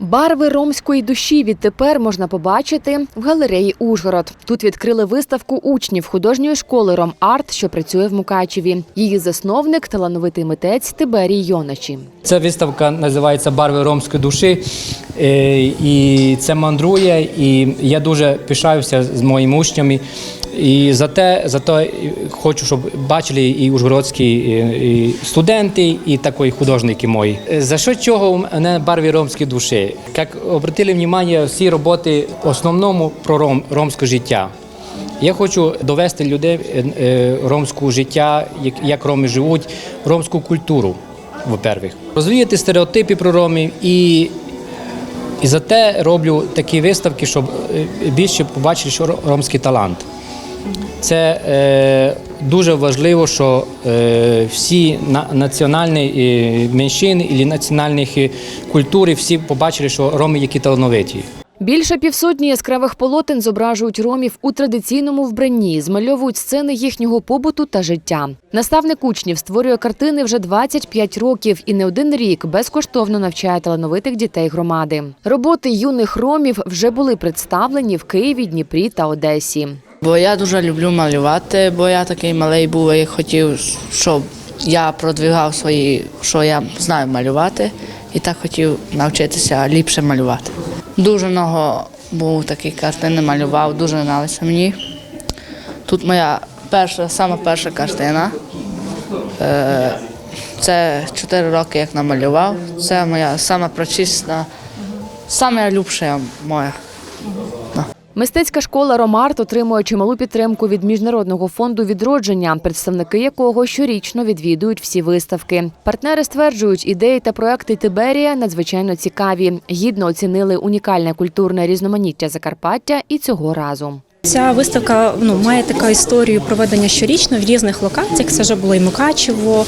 Барви ромської душі відтепер можна побачити в галереї Ужгород. Тут відкрили виставку учнів художньої школи Ромарт, що працює в Мукачеві. Її засновник талановитий митець Тиберій Йоначі. Ця виставка називається Барви ромської душі. Е, І це мандрує. І я дуже пишаюся з моїми учнями. І за те, за те хочу, щоб бачили і ужгородські і- студенти, і такої художники мої. Е, За що чого у мене барви ромської душі? Як обратили увагу, всі роботи в основному про ром, ромське життя. Я хочу довести людей е, ромського життя, як роми живуть, ромську культуру, во-первых. Розвіяти стереотипи про ромів і, і за те роблю такі виставки, щоб е, більше побачили, що ромський талант. Це е, дуже важливо, що е, всі на, національні е, меншини і національних е, культури всі побачили, що роми які талановиті. Більше півсотні яскравих полотен зображують ромів у традиційному вбранні, змальовують сцени їхнього побуту та життя. Наставник учнів створює картини вже 25 років і не один рік безкоштовно навчає талановитих дітей громади. Роботи юних ромів вже були представлені в Києві, Дніпрі та Одесі. Бо я дуже люблю малювати, бо я такий малий був і хотів, щоб я продвигав свої, що я знаю малювати, і так хотів навчитися ліпше малювати. Дуже много був такі картини, малював, дуже нравилися мені. Тут моя перша, сама перша картина. Е, Це 4 роки, як намалював. Це моя сама прочисна, любша моя. Мистецька школа Ромарт отримує чималу підтримку від міжнародного фонду відродження, представники якого щорічно відвідують всі виставки. Партнери стверджують, ідеї та проекти Тиберія надзвичайно цікаві. Гідно оцінили унікальне культурне різноманіття Закарпаття і цього разу. Ця виставка ну має така історію проведення щорічно в різних локаціях. Це вже було і Мукачево,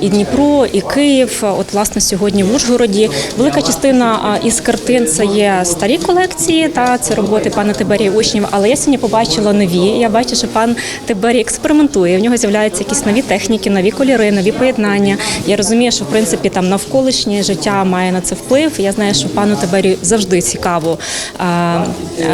і Дніпро, і Київ. От власне сьогодні в Ужгороді. Велика частина із картин це є старі колекції, та це роботи пана Тиберія учнів. Але я сьогодні побачила нові. Я бачу, що пан Тиберій експериментує. В нього з'являються якісь нові техніки, нові кольори, нові поєднання. Я розумію, що в принципі там навколишнє життя має на це вплив. Я знаю, що пану Тиберію завжди цікаво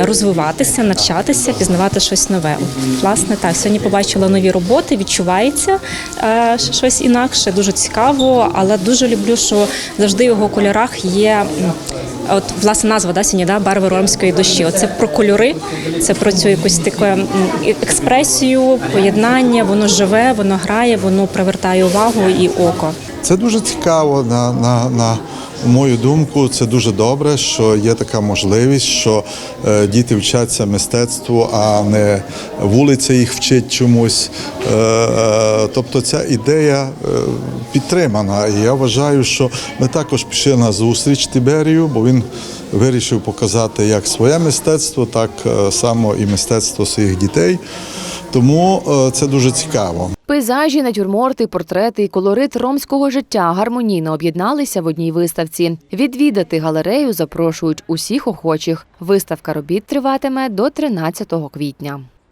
розвиватися, навчатися, пізнавати щось нове. Власне, так сьогодні побачила нові роботи, відчувається е, щось інакше, дуже цікаво, але дуже люблю, що завжди в його кольорах є. От власне назва да, сьогодні да, барви ромської душі. Оце про кольори, це про цю якусь таку експресію, поєднання. Воно живе, воно грає, воно привертає увагу і око. Це дуже цікаво. На, на, на мою думку, це дуже добре, що є така можливість, що е, діти вчаться мистецтву, а не вулиця їх вчить чомусь. Е, е, тобто ця ідея е, підтримана. І я вважаю, що ми також пішли на зустріч Тиберію, бо він вирішив показати як своє мистецтво, так е, само і мистецтво своїх дітей. Тому е, це дуже цікаво. Пейзажі, натюрморти, портрети і колорит ромського життя гармонійно об'єдналися в одній виставці. Відвідати галерею запрошують усіх охочих. Виставка робіт триватиме до 13 квітня.